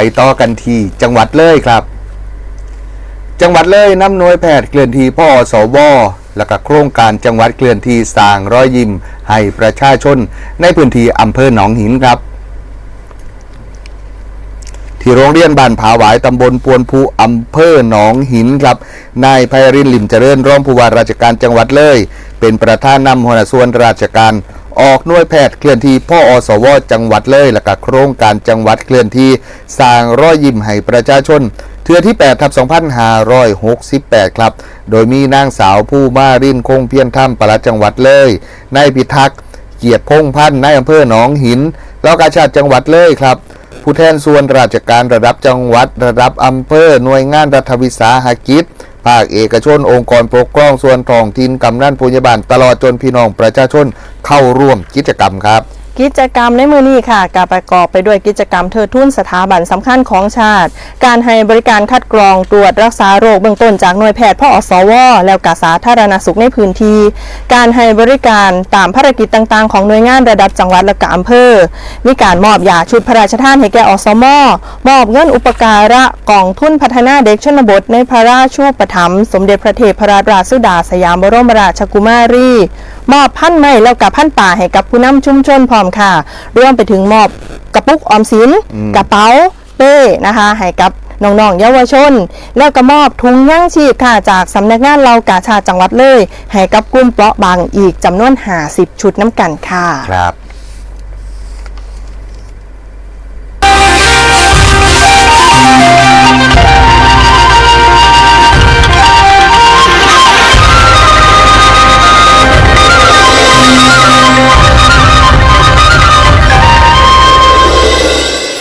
ไปต่อกันที่จังหวัดเลยครับ จังหวัดเลยน้ำน่วยแพทย์เคลื่อนที่พ่อสวและก็โครงการจังหวัดเคลื่อนที่สร้างรอยยิ้มให้ประชาชนในพื้นที่อำเภอหนองหินครับ ที่โรงเรียนบ้านผาหวายตำบลปวนภูอำเภอหนองหินครับนายไพรินลิมเจริญรองผู้ว่าราชการจังหวัดเลย เป็นประธานนำหัวหน้าส่วนราชการ ออกหน่วยแพทย์เคลื่อนที่พ่ออสวจังหวัดเลยและก็โครงการจังหวัดเคลื่อนที่สร้างรอยยิ้มให้ประชาชนเทือที่8ทับ2568 ครับ โดยมีนางสาวผู้มารินคงเพียรถ้ำปลัดจังหวัดเลยนายพิทักษ์เกียรติพงษ์พันธ์นายอำเภอหนองหิน แล้วกาชาติจังหวัดเลยครับผู้แทนส่วนราชการระดับจังหวัดระดับอำเภอหน่วยงานรัฐวิสาหกิจ ภาคเอกชน องค์กรปกครองส่วนท้องถิ่นกำนันผู้ใหญ่บ้านตลอดจนพี่น้องประชาชนเข้าร่วมกิจกรรมครับ กิจกรรมในมือนี้ค่ะการประกอบไปด้วยกิจกรรมเทิดทุนสถาบันสำคัญของชาติ การให้บริการคัดกรองตรวจรักษาโรคเบื้องต้นจากหน่วยแพทย์พ่ออสว แล้วกาสาธารณสุขในพื้นที่ การให้บริการตามภารกิจต่างๆ ของหน่วยงานระดับจังหวัดและกอำเภอ มีการมอบยาชุดพระราชทานให้แก่อสมมอบเงินอุปการะกองทุนพัฒนาเด็กชนบทในพระราชูปถัมภ์สมเด็จพระเทพรัตนราชสุดาสยามบรมราชกุมารี มอบพันธุ์ไม้แล้วกับพันธุ์ป่าให้กับผู้นำชุมชนพร้อมค่ะรวมไปถึงมอบกระปุกออมสินกระเป๋าเป้นะคะให้กับน้องๆเยาวชน แล้วก็มอบถุงย่างชีพค่ะจากสำนักงานเรากาชาดจังหวัดเลย ให้กับกลุ่มเปราะบางอีกจำนวน 50 ชุดน้ำกันค่ะครับ